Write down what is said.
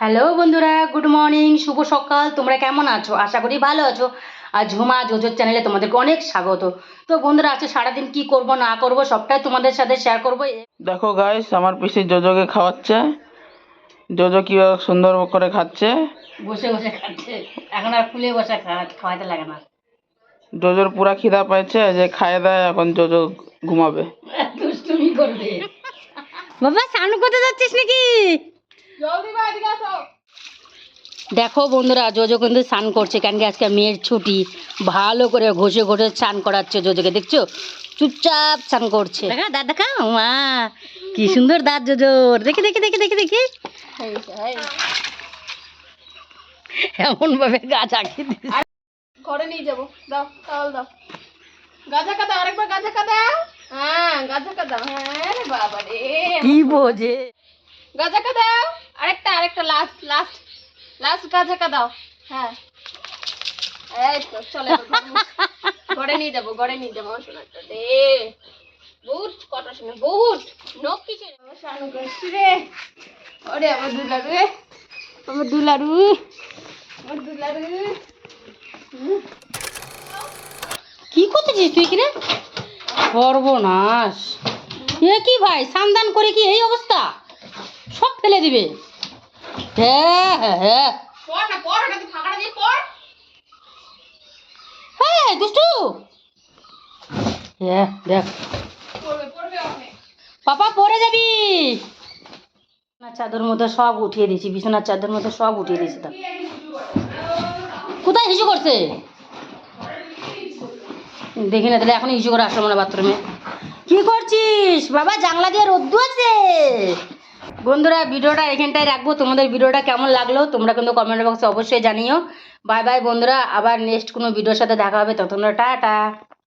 Hello বন্ধুরা good morning শুভ সকাল। তোমরা কেমন আছো? আশা করি ভালো আছো। আর ঝুমা জোজোর চ্যানেলে তোমাদেরকে অনেক স্বাগত। তো বন্ধুরা আজকে সারাদিন কি করব না করব সবটাই তোমাদের সাথে শেয়ার করব। দেখো গাইস আমার পিসি জোজোকে খাওয়াচ্ছে। জোজো কীভাবে সুন্দর করে খাচ্ছে। বসে বসে খাচ্ছে। এখন আর খুলে বসে খাওয়াতে লাগে না। জোজোর পুরা খিদা পাইছে যে খায় দেয় এখন জোজো ঘুমাবে। দুষ্টুমি করবে। বাবা স্নান করতে যাচ্ছিস নাকি? দেখো বন্ধুরা জোজো কিন্তু স্নান করছে কেন কি আজকে মেয়ের ছুটি। ভালো করে ঘষে ঘষে স্নান করাচ্ছে জোজোকে দেখছ? চুপচাপ স্নান করছে। দেখা দাঁত দেখা মা কি সুন্দর দাঁত জোজোর দেখি দেখি দেখি দেখি দেখি। এমন ভাবে গাছ আঁকিয়ে দিয়েছে। ঘরে নিয়ে যাব। দাও তাহল দাও। গাজা কাদা আরেকবার গাজা কাদা হ্যাঁ গাজা কাদা হ্যাঁ বাবা রে কি বোঝে? গাজা কাদা আরেকটা আরেকটা লাস্ট লাস্ট লাস্ট গাজা কাদাও হ্যাঁ। এই তো চলে ঘরে নিয়ে- যাব ঘরে নিয়ে যাব আমার সোনারটা। রে বহুত কটা শুনে বহুত নখ কিছু আমার শানু করছি রে। ওরে আমার দুলারু। আমার দুলারু। আমার দুলারু। কি করতেছিস তুই কিরে সর্বনাশ। এ কি ভাই সান্দান করে কি এই অবস্থা? সব ফেলে দিবে। হ্যাঁ হ্যাঁ হ্যাঁ পড় না পড় ওটা তুই ফাঁকাটা দিয়ে পড়। হ্যাঁ দুষ্টু। হ্যাঁ দেখ। পড়বে পড়বে অনেক। পাপা পরে যাবি। বিছানার চাদর মধ্যে সব উঠিয়ে দিয়েছি বিছানার চাদর মধ্যে সব উঠিয়ে দিয়েছি তা। কোথায় হিসু করছে? দেখি না তাহলে এখন হিসু করে আসলো মনে বাথরুমে। কি করছিস? বাবা জানলা দিয়ে রোদ্দু আছে। বন্ধুরা, ভিডিওটা এখানটায় রাখব। তোমাদের ভিডিওটা কেমন লাগল, তোমরা কিন্তু কমেন্ট বক্সে অবশ্যই জানিও। বাই বাই বন্ধুরা, আবার নেক্সট কোনো ভিডিওর সাথে দেখা হবে, ততক্ষণ টাটা।